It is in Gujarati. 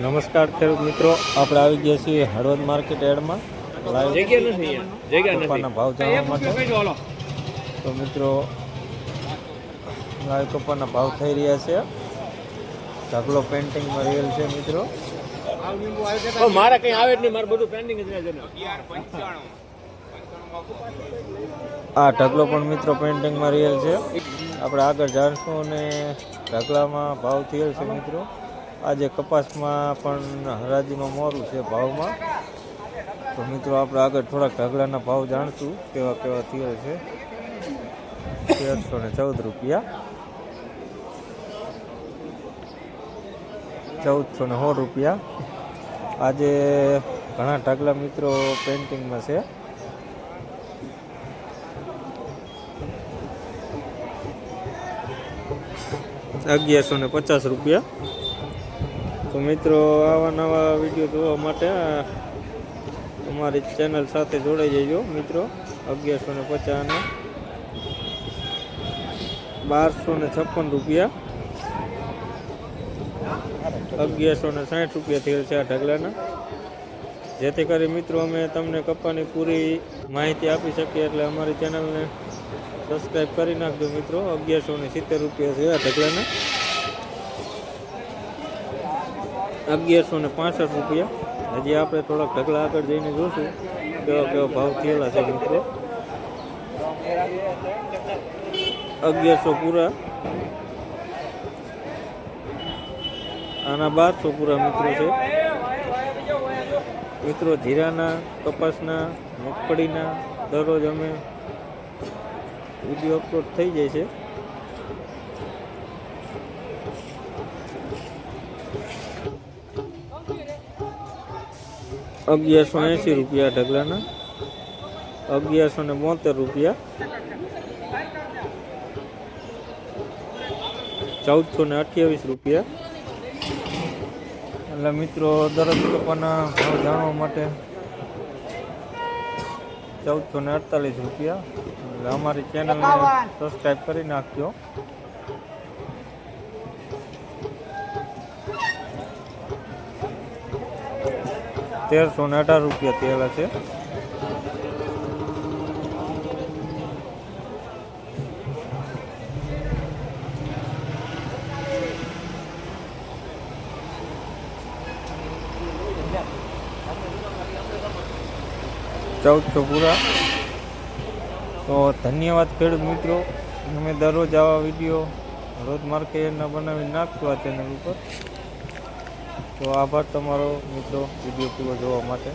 નમસ્કાર ખેડૂત મિત્રો આપણે આવી ગયા છીએ હળવદ માર્કેટ એડમાં. કપાના ભાવ જાણવા માટે. તો મિત્રો લાઈવ કપાના ભાવ થઈ રહ્યા છે. ઢગલો પેન્ટિંગમાં રિયલ છે મિત્રો. મારે કઈ આવે જ નહીં. મારે બધું પેન્ટિંગ જ આ ઢગલો પણ મિત્રો પેન્ટિંગમાં રિયલ છે. આપણે આગળ જાણશું અને ઢગલામાં ભાવ થયેલ છે મિત્રો. આજે કપાસમાં પણ હરાજીમાં મોરું છે ભાવમાં. તો મિત્રો, આપણે આગળ થોડાક ઢગલાના ભાવ જાણશું, કેવા કેવા થયેલ છે. તેરસો ને ચૌદ રૂપિયા. ચૌદસો ને સો રૂપિયા. આજે ઘણા ઢગલા મિત્રો પેન્ટિંગમાં છે. અગિયારસો ને પચાસ રૂપિયા. તો મિત્રો, આવા નવા વીડિયો જોવા માટે આ અમારી ચેનલ સાથે જોડાઈ જજો મિત્રો. અગિયારસો ને પચાસ અને બારસો ને છપ્પન રૂપિયા. અગિયારસો ને સાઠ રૂપિયા થયેલ છે આ ઢગલાના. જેથી કરી મિત્રો, અમે તમને કપ્પાની પૂરી માહિતી આપી શકીએ એટલે અમારી ચેનલને સબસ્ક્રાઈબ કરી નાખજો મિત્રો. અગિયારસો ને સિત્તેર રૂપિયા છે આ ઢગલાના. અગિયારસો ને પાસઠ રૂપિયા. હજી આપણે થોડાક ઢગલા આગળ જઈને જોશું. કેવા કેવા ભાવ થયેલા છે મિત્રો. અગિયારસો પૂરા. આના બારસો પૂરા મિત્રો છે. મિત્રો જીરાના, કપાસના, મગફળીના, દરરોજ અમે વીડિયો અપલોડ થઈ જાય છે. અગિયારસો એંસી રૂપિયા ઢગલાના. અગિયારસો ને બોતેર રૂપિયા. ચૌદસો ને અઠ્યાવીસ રૂપિયા. એટલે મિત્રો દરરોજ કપાના ભાવ જાણવા માટે ચૌદસો ને અડતાલીસ રૂપિયા. એટલે અમારી ચેનલને સબસ્ક્રાઈબ કરી નાખજો. તેરસો ને અઢાર રૂપિયા થયેલા છે. ચૌદસો પૂરા. તો ધન્યવાદ ખેડૂત મિત્રો. અમે દરરોજ આવા વીડિયો રોજ માર્કેટના બનાવી નાખશું આ ચેનલ ઉપર. તો આભાર તમારો મિત્રો વીડિયો પૂરો જોવા માટે.